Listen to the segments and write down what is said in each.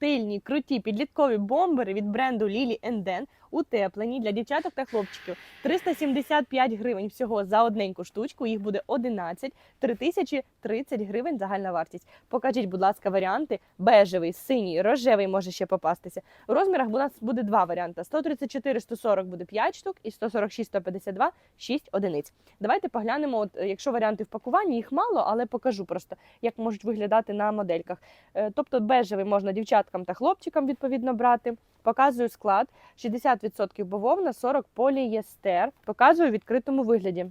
стильні, круті підліткові бомбери від бренду Lily Den, утеплені для дівчаток та хлопчиків. 375 гривень всього за одненьку штучку. Їх буде 11, 3030 гривень загальна вартість. Покажіть, будь ласка, варіанти: бежевий, синій, рожевий може ще попастися. У розмірах у нас буде два варіанти: 134, 140 буде 5 штук, і 146, 152 6 одиниць. Давайте поглянемо. От е, якщо варіанти в пакуванні, їх мало, але покажу просто, як можуть виглядати на модельках. Е, Тобто бежевий можна дівчаткам та хлопчикам відповідно брати. Показую склад: 60% бавовна, 40 полієстер. Показую в відкритому вигляді.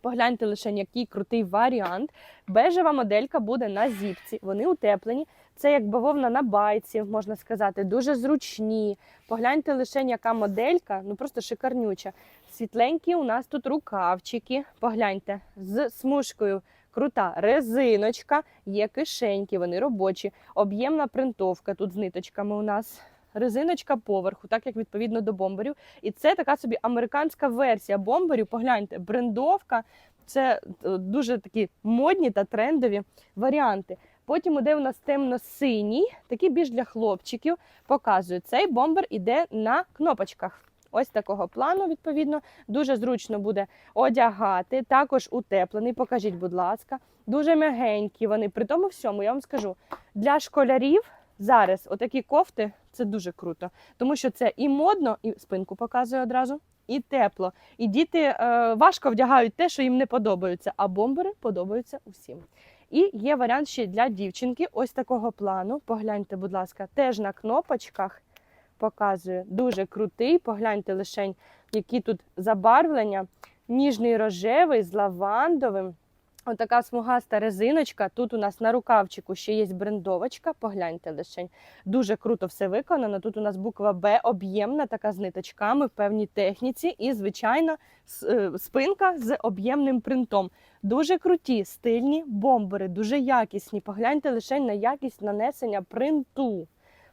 Погляньте лише, який крутий варіант. Бежева моделька буде на зіпці. Вони утеплені. Це як бавовна на байці, можна сказати, дуже зручні. Погляньте лише, яка моделька, ну просто шикарнюча. Світленькі у нас тут рукавчики. Погляньте з смужкою. Крута резиночка, є кишеньки, вони робочі, об'ємна принтовка тут з ниточками у нас. Резиночка поверху, так як відповідно до бомберів. І це така собі американська версія бомберів. Погляньте, брендовка. Це е, дуже такі модні та трендові варіанти. Потім іде у нас темно-синій, такий більш для хлопчиків. Показую, цей бомбер іде на кнопочках. Ось такого плану, відповідно, дуже зручно буде одягати. Також утеплений. Покажіть, будь ласка, дуже м'ягенькі вони. При тому всьому я вам скажу для школярів зараз отакі кофти це дуже круто, тому що це і модно, і спинку показує одразу. І тепло, і діти е, важко вдягають те, що їм не подобається, а бомбери подобаються усім. І є варіант ще для дівчинки, ось такого плану. Погляньте, будь ласка, теж на кнопочках показую. Дуже крутий. Погляньте лишень, які тут забарвлення. Ніжний рожевий з лавандовим. Отака смугаста резиночка. Тут у нас на рукавчику ще є брендовочка. Погляньте лишень. Дуже круто все виконано. Тут у нас буква Б об'ємна, така з ниточками в певній техніці, і, звичайно, е, спинка з об'ємним принтом. Дуже круті, стильні бомбери, дуже якісні. Погляньте лише на якість нанесення принту.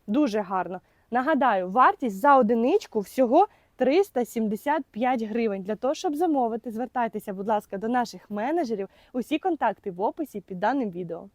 Дуже гарно. Нагадаю, вартість за одиничку всього 375 гривень. Для того, щоб замовити, звертайтеся, будь ласка, до наших менеджерів. Усі контакти в описі під даним відео.